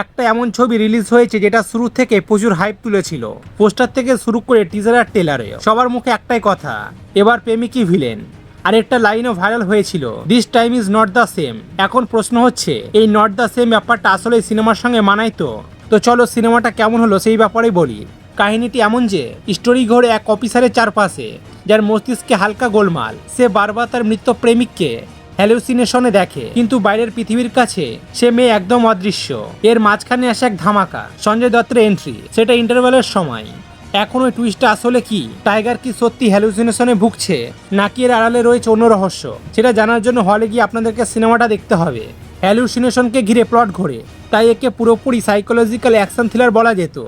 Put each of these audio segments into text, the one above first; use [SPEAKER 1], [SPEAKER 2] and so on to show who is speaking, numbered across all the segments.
[SPEAKER 1] একটা এমন ছবি রিলিজ হয়েছে যেটা শুরু থেকে প্রচুর হাইপ তুলেছিল। পোস্টার থেকে শুরু করে টিজার আর টেলারে সবার মুখে একটাই কথা, এবার প্রেমিকই ভিলেন আর একটা লাইনও ভাইরাল হয়েছিল this time is not the same এখন প্রশ্ন হচ্ছে, এই নট দ্য সেম ব্যাপারটা আসলে সিনেমার সঙ্গে মানায় তো? তো চলো সিনেমাটা কেমন হলো সেই ব্যাপারে বলি। কাহিনীটি এমন যে স্টোরি ঘোরে এক অফিসারের চারপাশে, যার মস্তিষ্কে হালকা গোলমাল। সে বারবার তার মৃত প্রেমিককে হ্যালুসিনেশনে দেখে। কিন্তু বাইরের পৃথিবীর কাছে সে মেয়ে একদম অদৃশ্য। এর মাঝখানে আসে এক ধামাকা, সঞ্জয় দত্তের এন্ট্রি সেটা ইন্টারভেলের সময়। এখন ওই টুইস্টটা আসলে কি? টাইগার কি সত্যি হ্যালুসিনেশনে ভুগছে? নাকি এর আড়ালে রয়েছে অন্য রহস্য? সেটা জানার জন্য হলে গিয়ে আপনাদেরকে সিনেমাটা দেখতে হবে। হ্যালুসিনেশনকে ঘিরে প্লট ঘোরে। তাই একে পুরোপুরি সাইকোলজিক্যাল অ্যাকশন থ্রিলার বলা যেত।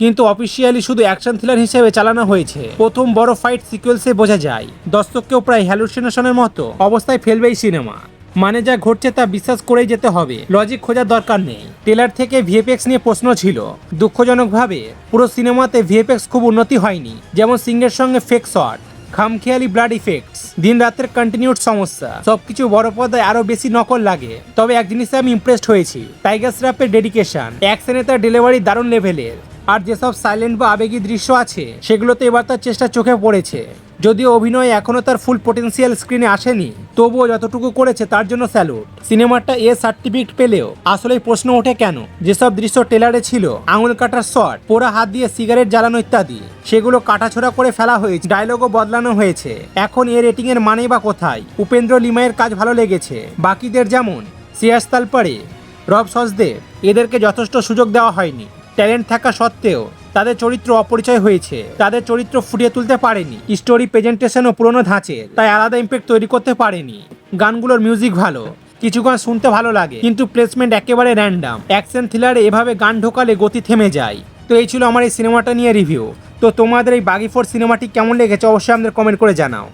[SPEAKER 1] কিন্তু অফিসিয়ালি শুধু অ্যাকশন থ্রিলার হিসেবে চালানো হয়েছে। প্রথম বড় ফাইট সিকুয়েন্সে বোঝা যায়, দর্শককেও প্রায় হ্যালুসিনেশনের মতো অবস্থায় ফেলবে এই সিনেমা। মানে যা ঘটছে তা বিশ্বাস করেই যেতে হবে লজিক খোঁজার দরকার নেই। টেলার থেকে ভিএফএক্স নিয়ে প্রশ্ন ছিল, দুঃখজনকভাবে পুরো সিনেমাতে ভিএফএক্স খুব উন্নতি হয়নি, যেমন সিংহের সঙ্গে ফেক শট খামখেয়ালি ব্লাড ইফেক্টস দিন রাতের কন্টিনিউড সমস্যা, সবকিছু বড় পর্দায় আরও বেশি নকল লাগে। তবে এক জিনিসে আমি ইমপ্রেসড হয়েছি টাইগার শ্রাপের ডেডিকেশন অ্যাকশনে তার ডেলিভারি দারুণ লেভেলের আর যেসব সাইলেন্ট বা আবেগী দৃশ্য আছে, সেগুলোতে এবার তার চেষ্টা চোখে পড়েছে। যদিও অভিনয় এখনও তার ফুল পটেনশিয়াল স্ক্রিনে আসেনি, তবুও যতটুকু করেছে তার জন্য স্যালুট সিনেমাটা এ সার্টিফিকেট পেলেও আসলে প্রশ্ন ওঠে কেন? যেসব দৃশ্য টেলারে ছিল, আঙুল কাটার শট, পোড়া হাত দিয়ে সিগারেট জ্বালানো ইত্যাদি, সেগুলো কাটাছোড়া করে ফেলা হয়েছে ডায়লগও বদলানো হয়েছে। এখন এ রেটিং এর মানেই বা কোথায়? উপেন্দ্র লিমায়ের কাজ ভালো লেগেছে। বাকিদের যেমন, সিয়াস তালপাড়ে, রব সসদেব এদেরকে যথেষ্ট সুযোগ দেওয়া হয়নি। ট্যালেন্ট থাকা সত্ত্বেও তাদের চরিত্র অপরিচয় হয়েছে। তাদের চরিত্র ফুটিয়ে তুলতে পারেনি। স্টোরি প্রেজেন্টেশনও পুরনো ধাঁচের, তাই আলাদা ইম্প্যাক্ট তৈরি করতে পারেনি। গানগুলোর মিউজিক ভালো কিছু গান শুনতে ভালো লাগে, কিন্তু প্লেসমেন্ট একেবারে র্যান্ডাম অ্যাকশন থ্রিলারে এভাবে গান ঢোকালে গতি থেমে যায়। তো এই ছিল আমার এই সিনেমাটা নিয়ে রিভিউ তো তোমাদের এই বাগি ফোর সিনেমাটি কেমন লেগেছে অবশ্যই আমাদের কমেন্ট করে জানাও।